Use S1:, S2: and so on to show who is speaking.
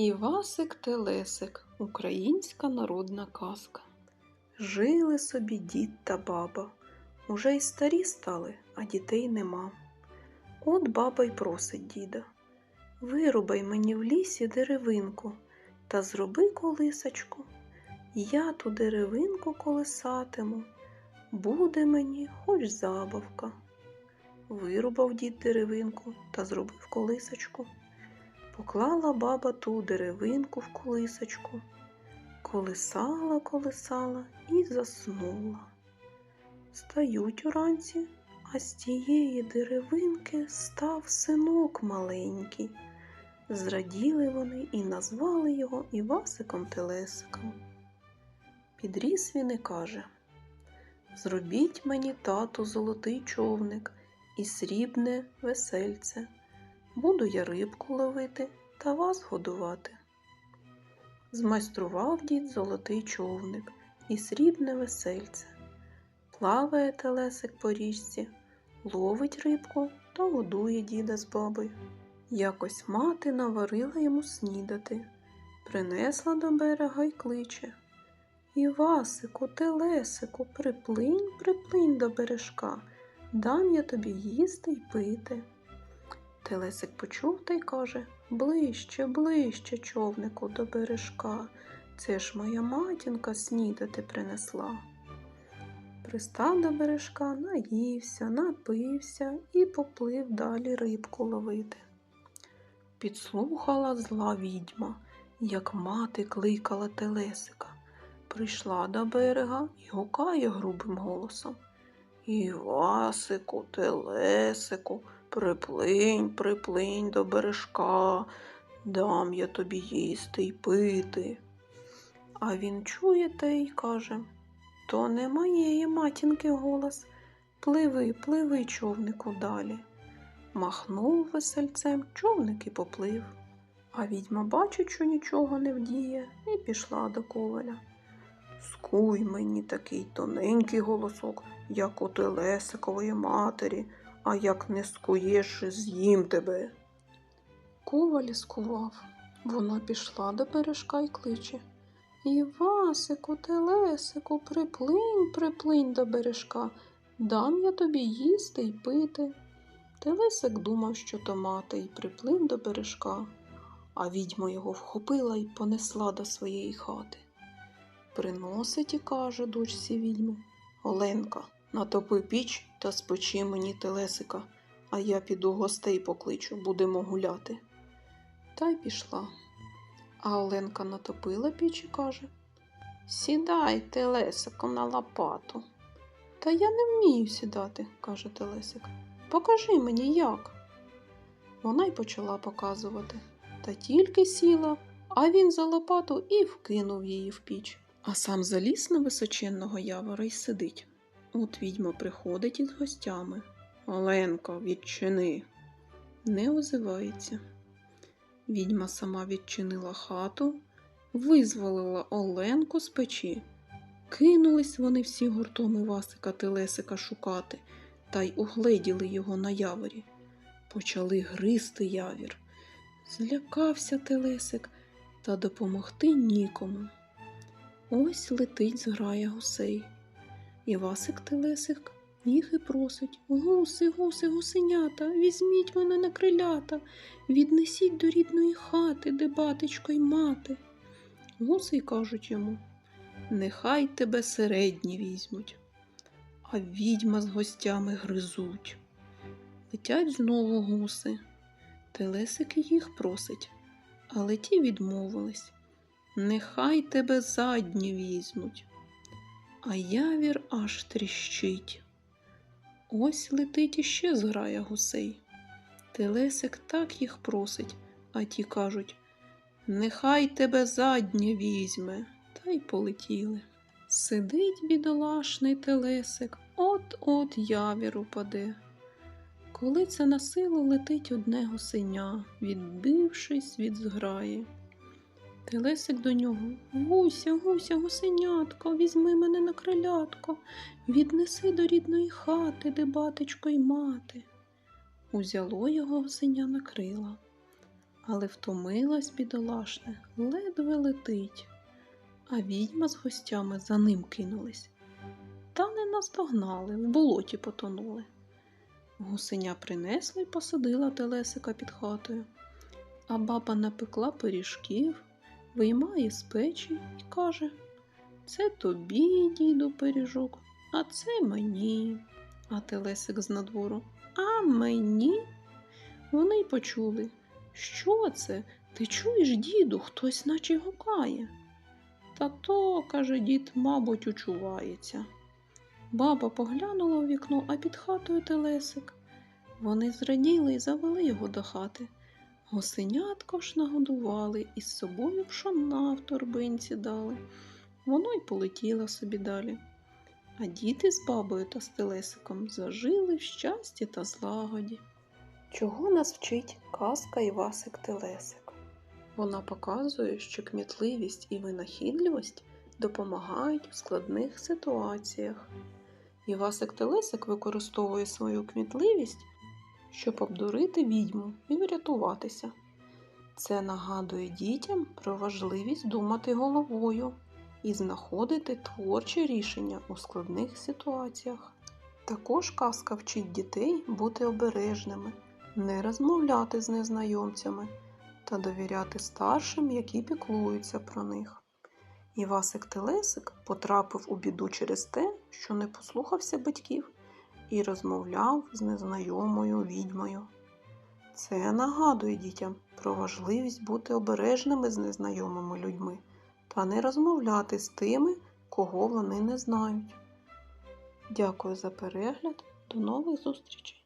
S1: Івасик Телесик Українська народна казка. Жили собі дід та баба. Уже й старі стали, а дітей нема. От баба й просить діда. Вирубай мені в лісі деревинку та зроби колисочку. Я ту деревинку колисатиму. Буде мені хоч забавка. Вирубав дід деревинку та зробив колисочку. Поклала баба ту деревинку в колисочку, колисала, колисала і заснула. Стають уранці, а з тієї деревинки став синок маленький. Зраділи вони і назвали його Івасиком Телесиком. Підріс він і каже Зробіть мені тату золотий човник і срібне весельце. Буду я рибку ловити та вас годувати. Змайстрував дід золотий човник і срібне весельце. Плаває телесик по річці, ловить рибку та годує діда з бабою. Якось мати наварила йому снідати, принесла до берега й кличе. Івасику, телесику, приплинь, приплинь до бережка, дам я тобі їсти й пити. Телесик почув та й каже Ближче, ближче, човнику, до бережка. Це ж моя матінка снідати принесла. Пристав до бережка, наївся, напився і поплив далі рибку ловити. Підслухала зла відьма, як мати кликала телесика. Прийшла до берега і гукає грубим голосом. Івасику, телесику, приплинь, приплинь до бережка, дам я тобі їсти й пити. А він чує те й каже то не моєї матінки голос. Пливи, пливи, човнику далі. Махнув весельцем, човник і поплив. А відьма бачить, що нічого не вдіє, і пішла до коваля. Скуй мені такий тоненький голосок, як у телесикової матері, а як не скуєш, з'їм тебе. Коваль скував. Вона пішла до бережка й кличе. Івасику, телесику, приплинь, приплинь до бережка, дам я тобі їсти й пити. Телесик думав, що то мати, й приплин до бережка, а відьма його вхопила й понесла до своєї хати. Приносить і каже дочці відьми Оленка, натопи піч та спечи мені телесика, а я піду гостей покличу, будемо гуляти. Та й пішла. А Оленка натопила піч і каже Сідай, телесику, на лопату. Та я не вмію сідати, каже Телесик. Покажи мені як. Вона й почала показувати. Та тільки сіла, а він за лопату і вкинув її в піч. А сам заліз на височенного явора й сидить. От відьма приходить із гостями. Оленко, відчини. Не озивається. Відьма сама відчинила хату, визволила Оленку з печі. Кинулись вони всі гуртом Івасика Телесика шукати та й угледіли його на яворі. Почали гризти явір. Злякався Телесик та допомогти нікому. Ось летить зграя гусей. Івасик Телесик їх і просить Гуси, гуси, гусенята, візьміть мене на крилята, віднесіть до рідної хати, де батечко й мати. Гуси й кажуть йому Нехай тебе середні візьмуть, а відьма з гостями гризуть. Летять знову гуси. Телесик їх просить, але ті відмовились. Нехай тебе задні візьмуть, а явір аж тріщить. Ось летить іще зграя гусей. Телесик так їх просить, а ті кажуть Нехай тебе заднє візьме, та й полетіли. Сидить бідолашний телесик, от-от явір упаде. Коли це на силу летить одне гусеня, відбившись від зграї. Телесик до нього Гуся, гуся, гусенятко, візьми мене на крилятко, віднеси до рідної хати, де батечко й мати. Узяло його гусеня на крила, але втомилась бідолашне, ледве летить. А відьма з гостями за ним кинулись. Та не наздогнали, в болоті потонули. Гусеня принесла й посадила телесика під хатою, а баба напекла пиріжків, виймає з печі і каже: Це тобі, діду, пиріжок, а це мені. А телесик з надвору. А мені? Вони й почули. Що це? Ти чуєш, діду, хтось наче гукає. Та то, каже дід, мабуть, учувається. Баба поглянула у вікно, а під хатою телесик. Вони зраділи і завели його до хати. Гусенятко ж нагодували і з собою пшона в торбинці дали. Воно й полетіло собі далі. А діти з бабою та з телесиком зажили в щасті та злагоді. Чого нас вчить казка Івасик Телесик? Вона показує, що кмітливість і винахідливість допомагають у складних ситуаціях. Івасик Телесик використовує свою кмітливість, щоб обдурити відьму і врятуватися. Це нагадує дітям про важливість думати головою і знаходити творчі рішення у складних ситуаціях. Також казка вчить дітей бути обережними, не розмовляти з незнайомцями та довіряти старшим, які піклуються про них. Івасик Телесик потрапив у біду через те, що не послухався батьків і розмовляв з незнайомою відьмою. Це нагадує дітям про важливість бути обережними з незнайомими людьми та не розмовляти з тими, кого вони не знають. Дякую за перегляд. До нових зустрічей!